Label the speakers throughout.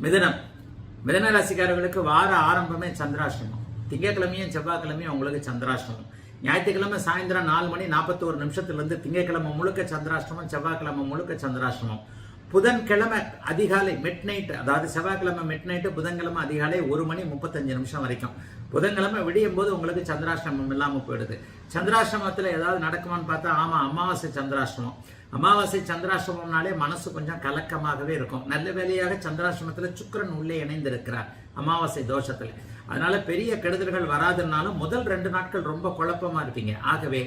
Speaker 1: மிதனம். மிதன ராசிக்காரர்களுக்கு வார ஆரம்பமே சந்திராஷ்டமம். திங்கட்கிழமையும் செவ்வாய்க்கிழமையும் உங்களுக்கு சந்திராஷ்டமம். ஞாயிற்றுக்கிழமை சாயந்தரம் நாலு மணி நாற்பத்தோரு நிமிஷத்துலேருந்து திங்கட்கிழமை முழுக்க சந்திராஷ்டமம் செவ்வாய்க்கிழமை முழுக்க சந்திராஷ்டமம். புதன்கிழமை அதிகாலை மிட் நைட் அதாவது செவ்வாய்க்கிழமை மிட் நைட்டு புதன்கிழமை அதிகாலை ஒரு மணி முப்பத்தஞ்சு நிமிஷம் வரைக்கும். புதன்கிழமை விடியும் போது உங்களுக்கு சந்திராஷ்டமம் இல்லாமல் போயிடுது. சந்திராஷ்டமத்தில் ஏதாவது நடக்குமான்னு பார்த்தா ஆமாம் அமாவாசை சந்திராஷ்டமம். அமாவாசை சந்திராஷ்டமம்னாலே மனசு கொஞ்சம் கலக்கமாகவே இருக்கும். நல்ல வேலையாக சந்திராஷ்டமத்தில் சுக்கிரன் உள்ளே இணைந்திருக்கிறார். அமாவாசை தோஷத்தில். அதனால பெரிய கெடுதல்கள் வராதுனாலும் முதல் ரெண்டு நாட்கள் ரொம்ப குழப்பமா இருப்பீங்க. ஆகவே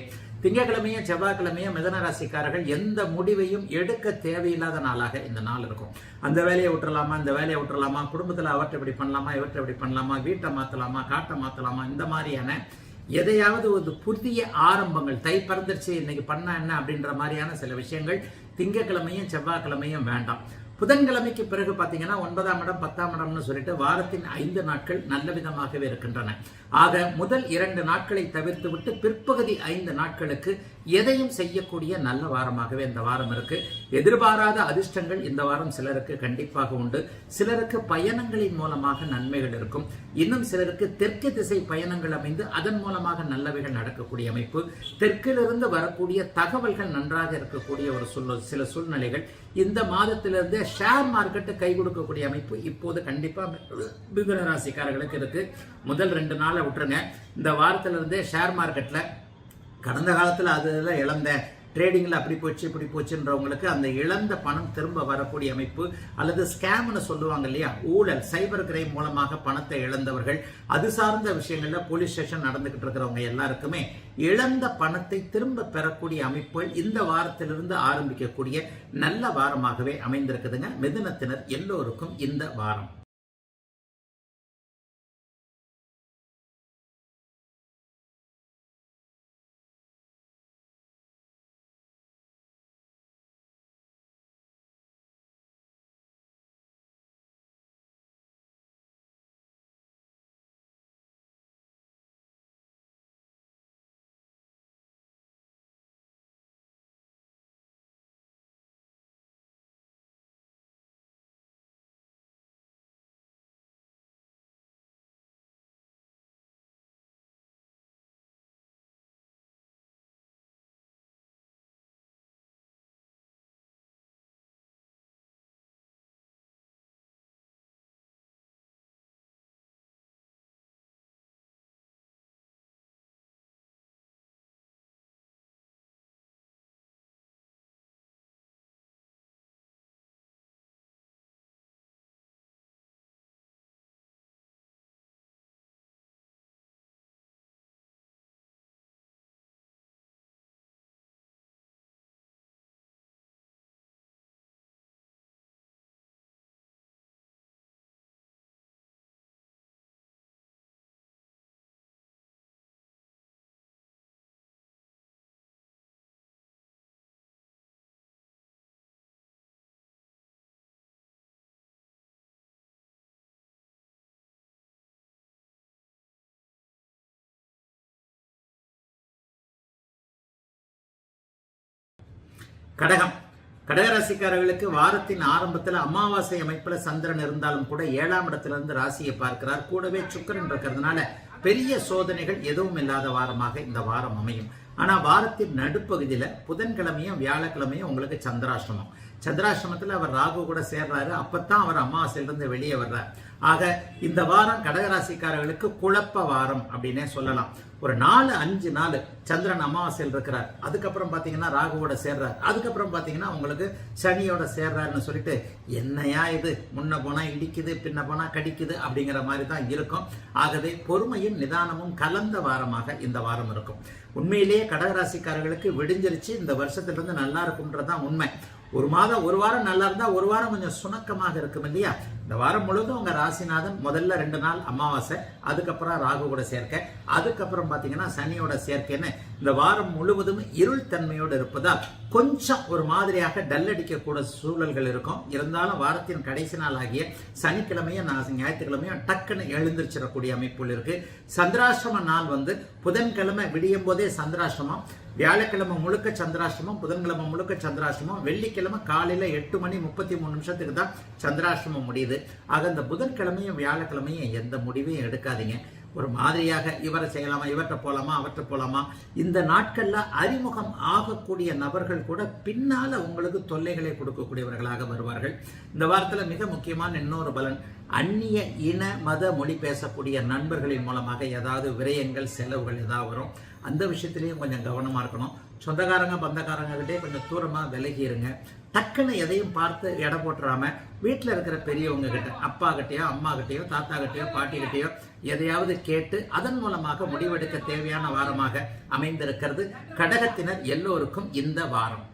Speaker 1: திங்கட்கிழமையும் செவ்வாய்க்கிழமையும் மிதன ராசிக்காரர்கள் எந்த முடிவையும் எடுக்க தேவையில்லாத நாளாக இந்த நாள் இருக்கும். அந்த வேலையை விட்டுறலாமா இந்த வேலையை விட்டுறலாமா குடும்பத்தில் அவற்றை இப்படி பண்ணலாமா இவற்றை இப்படி பண்ணலாமா வீட்டை மாற்றலாமா காட்டை மாற்றலாமா இந்த மாதிரியான எதையாவது ஒரு புதிய ஆரம்பங்கள் தை பறந்துருச்சு இன்னைக்கு பண்ண என்ன அப்படின்ற மாதிரியான சில விஷயங்கள் திங்கக்கிழமையும் செவ்வாய்க்கிழமையும் வேண்டாம். புதன்கிழமைக்கு பிறகு பார்த்தீங்கன்னா ஒன்பதாம் இடம் பத்தாம் இடம்னு சொல்லிட்டு வாரத்தின் ஐந்து நாட்கள் நல்ல விதமாகவே இருக்கின்றன. ஆக முதல் இரண்டு நாட்களை தவிர்த்து விட்டு பிற்பகுதி ஐந்து நாட்களுக்கு எதையும் செய்யக்கூடிய நல்ல வாரமாகவே இந்த வாரம் இருக்கு. எதிர்பாராத அதிர்ஷ்டங்கள் இந்த வாரம் சிலருக்கு கண்டிப்பாக உண்டு. சிலருக்கு பயணங்களின் மூலமாக நன்மைகள் இருக்கும். இன்னும் சிலருக்கு தெற்கு திசை பயணங்கள் அமைந்து அதன் மூலமாக நல்லவைகள் நடக்கக்கூடிய அமைப்பு. தெற்கிலிருந்து வரக்கூடிய தகவல்கள் நன்றாக இருக்கக்கூடிய ஒரு சூழ் சில சூழ்நிலைகள். இந்த மாதத்திலிருந்து ஷேர் மார்க்கெட்டு கை கொடுக்கக்கூடிய அமைப்பு இப்போது கண்டிப்பா மிதுன ராசிக்காரர்களுக்கு இருக்கு. முதல் ரெண்டு நாளை விட்டுருங்க. இந்த வாரத்துலேருந்தே ஷேர் மார்க்கெட்டில் கடந்த காலத்தில் அதெல்லாம் இழந்தேன். ட்ரேடிங்கில் அப்படி போச்சு இப்படி போச்சுன்றவங்களுக்கு அந்த இழந்த பணம் திரும்ப வரக்கூடிய அமைப்பு அல்லது ஸ்கேம்னு சொல்லுவாங்க இல்லையா? ஊழல் சைபர் கிரைம் மூலமாக பணத்தை இழந்தவர்கள். அது சார்ந்த விஷயங்களில் போலீஸ் ஸ்டேஷன் நடந்துக்கிட்டு இருக்கிறவங்க எல்லாருக்குமே இழந்த பணத்தை திரும்ப பெறக்கூடிய அமைப்புகள் இந்த வாரத்திலிருந்து ஆரம்பிக்கக்கூடிய நல்ல வாரமாகவே அமைந்திருக்குதுங்க. மிதுனத்தினர் எல்லோருக்கும் இந்த வாரம். கடகம். கடகராசிக்காரர்களுக்கு வாரத்தின் ஆரம்பத்தில் அமாவாசை அமைப்பில் சந்திரன் இருந்தாலும் கூட ஏழாம் இடத்திலிருந்து ராசியை பார்க்கிறார். கூடவே சுக்கிரன் இருக்கிறதுனால பெரிய சோதனைகள் எதுவும் இல்லாத வாரமாக இந்த வாரம் அமையும். ஆனால் வாரத்தின் நடுப்பகுதியில் புதன்கிழமையும் வியாழக்கிழமையும் உங்களுக்கு சந்திராசிரமம் சந்திராசிரமத்தில் அவர் ராகு கூட சேர்றாரு. அப்பத்தான் அவர் அமாவாசையிலிருந்து வெளியே வர்றார். ஆக இந்த வாரம் கடகராசிக்காரர்களுக்கு குழப்ப வாரம் அப்படின்னே சொல்லலாம். ஒரு நாலு அஞ்சு நாள் சந்திரன் அமாவாசையில் இருக்கிறார். அதுக்கப்புறம் பார்த்தீங்கன்னா ராகுவோட சேர்றார். அதுக்கப்புறம் பார்த்தீங்கன்னா உங்களுக்கு சனியோட சேர்றாருன்னு சொல்லிட்டு என்னையா இது? முன்ன போனால் இடிக்குது பின்ன போனால் கடிக்குது அப்படிங்கிற மாதிரி தான் இருக்கும். ஆகவே பொறுமையும் நிதானமும் கலந்த வாரமாக இந்த வாரம் இருக்கும். உண்மையிலேயே கடகராசிக்காரர்களுக்கு விடிஞ்சிருச்சு. இந்த வருஷத்துலேருந்து நல்லா இருக்கும்ன்றது தான் உண்மை. ஒரு மாதம் ஒரு வாரம் நல்லா இருந்தால் ஒரு வாரம் கொஞ்சம் சுணக்கமாக இருக்கும் இல்லையா? இந்த வாரம் முழுவதும் உங்கள் ராசிநாதன் முதல்ல ரெண்டு நாள் அமாவாசை அதுக்கப்புறம் ராகு கூட சேர்க்கை. அதுக்கப்புறம் பார்த்தீங்கன்னா சனியோட சேர்க்கைன்னு இந்த வாரம் முழுவதும் இருள் தன்மையோடு இருப்பதால் கொஞ்சம் ஒரு மாதிரியாக டல் அடிக்கக்கூட சூழல்கள் இருக்கும். இருந்தாலும் வாரத்தின் கடைசி நாள் ஆகிய சனிக்கிழமையும் நான் ஞாயிற்றுக்கிழமையும் டக்குன்னு எழுந்திருச்சிடக்கூடிய அமைப்புகள் இருக்கு. சந்திராசிரம நாள் வந்து புதன்கிழமை விடியும் போதே சந்திராசிரமம் வியாழக்கிழமை முழுக்க சந்திராசிரமம் புதன்கிழமை முழுக்க சந்திராசிரமம் வெள்ளிக்கிழமை காலையில் எட்டு மணி முப்பத்தி மூணு நிமிஷத்துக்கு தான் சந்திராசிரமம் முடியுது. ஆக இந்த புதன்கிழமையும் வியாழக்கிழமையும் எந்த முடிவையும் எடுக்காதீங்க. ஒரு மாதிரியாக இவரை செய்யலாமா இவற்றை போலாமா அவற்றை போகலாமா இந்த நாட்களில் அறிமுகம் ஆகக்கூடிய நபர்கள் கூட பின்னால் உங்களுக்கு தொல்லைகளை கொடுக்கக்கூடியவர்களாக வருவார்கள். இந்த வாரத்தில் மிக முக்கியமான இன்னொரு பலன் அந்நிய இன மத மொழி பேசக்கூடிய நண்பர்களின் மூலமாக ஏதாவது விரயங்கள் செலவுகள் ஏதாவது வரும். அந்த விஷயத்திலையும் கொஞ்சம் கவனமாக இருக்கணும். சொந்தக்காரங்க பந்தக்காரங்க கிட்டே கொஞ்சம் தூரமாக விலகிடுங்க டக்குன்னு எதையும் பார்த்து எடை போட்டுறாம வீட்டில் இருக்கிற பெரியவங்க கிட்ட அப்பா கிட்டேயோ அம்மா கிட்டேயோ தாத்தா கிட்டேயோ பாட்டி கிட்டேயோ எதையாவது கேட்டு அதன் மூலமாக முடிவெடுக்க தேவையான வாரமாக அமைந்திருக்கிறது. கடகத்தினர் எல்லோருக்கும் இந்த வாரம்.